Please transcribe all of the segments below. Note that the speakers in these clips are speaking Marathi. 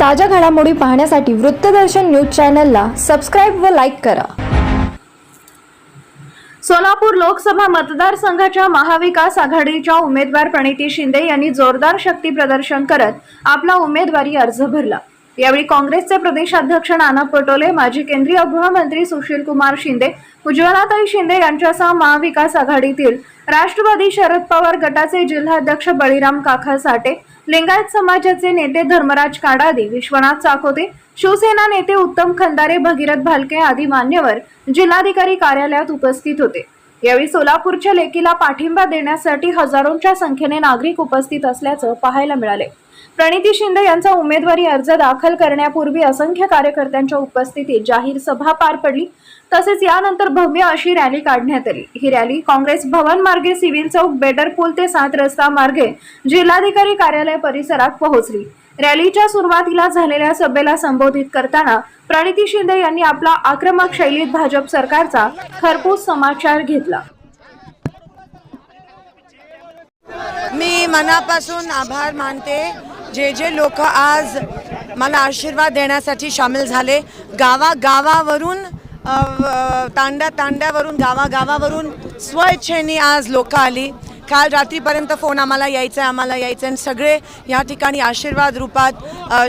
ताज्या घडामोडी पाहण्यासाठी वृत्तदर्शन न्यूज चॅनलला सबस्क्राईब व लाईक करा. सोलापूर लोकसभा मतदारसंघाच्या महाविकास आघाडीच्या उमेदवार प्रणिती शिंदे यांनी जोरदार शक्ती प्रदर्शन करत आपला उमेदवारी अर्ज भरला. यावेळी काँग्रेसचे प्रदेशाध्यक्ष नाना पटोले माजी केंद्रीय गृहमंत्री सुशील कुमार शिंदे उज्ज्वलाताई शिंदे यांच्यासह महाविकास आघाडीतील राष्ट्रवादी शरद पवार गटाचे जिल्हाध्यक्ष बळीराम काका साठे लिंगायत समाजाचे नेते धर्मराज काडादी विश्वनाथ चाकोते शिवसेना नेते उत्तम खंदारे भगीरथ भालके आदी मान्यवर जिल्हाधिकारी कार्यालयात उपस्थित होते. यावेळी सोलापूरच्या लेकीला पाठिंबा देण्यासाठी हजारोंच्या संख्येने नागरिक उपस्थित असल्याचं पाहायला मिळाले. प्रणिती शिंदे यांचा उमेदवारी अर्ज दाखल करण्यापूर्वी असंख्य कार्यकर्त्यांच्या उपस्थितीत जाहीर सभा पार पडली. तसेच यानंतर भव्य अशी रॅली काढण्यात आली. ही रॅली काँग्रेस भवन मार्गे सिव्हिल चौक बेडर पूल ते सात रस्ता मार्गे जिल्हाधिकारी कार्यालय परिसरात पोहोचली. रॅलीच्या सुरुवातीला झालेल्या सभेला संबोधित करताना प्रणिती शिंदे यांनी आपला आक्रमक शैलीत भाजप सरकारचा खरपूस समाचार घेतला. मी मनापासून आभार मानते. जे जे लोक आज मला आशीर्वाद देण्यासाठी सामील झाले गावागावावरून तांड्या तांड्यावरून गावागावावरून स्वइच्छेने आज लोक आली. काल रात्रीपर्यंत फोन आम्हाला यायचा आहे आम्हाला यायचं आणि सगळे या ठिकाणी आशीर्वाद रूपात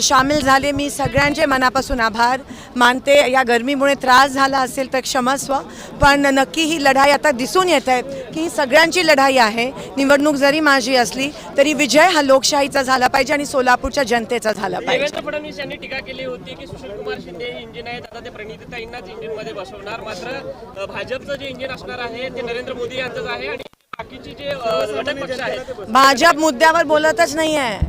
सामील झाले. मी सगळ्यांचे मनापासून आभार मानते. या गरमीमुळे त्रास झाला असेल तर क्षमस्व पण नक्की ही लढाई आता दिसून येत आहे की ही सगळ्यांची लढाई आहे. निवडणूक जरी माझी असली तरी विजय हा लोकशाहीचा झाला पाहिजे आणि सोलापूरच्या जनतेचा झाला पाहिजे. देवेंद्र फडणवीस यांनी टीका केली होती की सुशील कुमार शिंदे हे इंजिन आहेत. आता ते प्रणितीताईंनाच इंजिनमध्ये बसवणार. मात्र भाजपचं जे इंजिन असणार आहे ते नरेंद्र मोदी यांचंच आहे आणि भाजप मुद्द्यावर बोलतच नाही आहे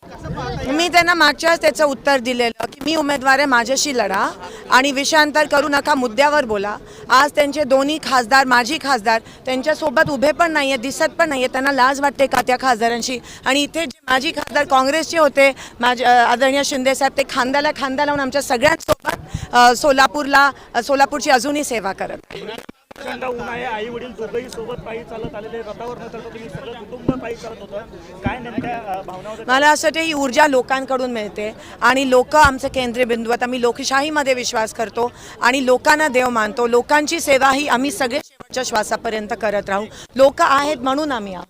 मी त्यांना मागच्याच त्याचं उत्तर दिलेलं की मी उमेदवार आहे माझ्याशी लढा आणि विषयांतर करू नका मुद्द्यावर बोला. आज त्यांचे दोन्ही खासदार माजी खासदार त्यांच्यासोबत उभे पण नाही आहेत दिसत पण नाही आहेत त्यांना लाज वाटते का त्या खासदारांशी? आणि इथे जे माजी खासदार काँग्रेसचे होते माझे आदरणीय शिंदे साहेब ते खांद्याला खांदा लावून आमच्या सगळ्यांसोबत सोलापूरला सोलापूरची अजूनही सेवा करत आहे प्रचंड ऊन आहे. आई वडील दोघंही सोबत पायी चालत आलेले रथावर न चढता तुम्ही. सगळं कुटुंब पायी चालत होतं. काय नेमक्या भावना मला असं वाटतं ही ऊर्जा लोकांकडून मिळते आणि लोक आमचे केंद्रबिंदू आहेत आम्ही लोकशाहीमध्ये विश्वास करतो आणि लोकांना देव मानतो. लोकांची सेवा ही आम्ही सगळे शेवटच्या श्वासापर्यंत करत राहू. लोक आहेत म्हणून आम्ही आहोत.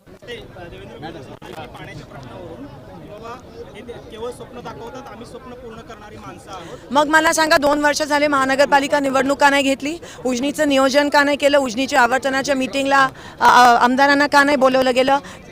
स्वप्न दाखवतात. आम्ही स्वप्न पूर्ण करणारी माणसं आहोत. मग मला सांगा दोन वर्ष झाले महानगरपालिका निवडणूक का नाही घेतली? उजनीचं नियोजन का नाही केलं? उजनीच्या आवर्तनाच्या मिटिंगला आमदारांना का नाही बोलवलं गेलं?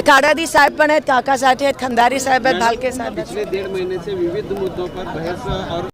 काडादी साहेब पण आहेत काका साठे आहेत खंदारी साहेब आहेत भालके साहेब पिछले डेढ़ महीने से विविध मुद्दों पर बहस और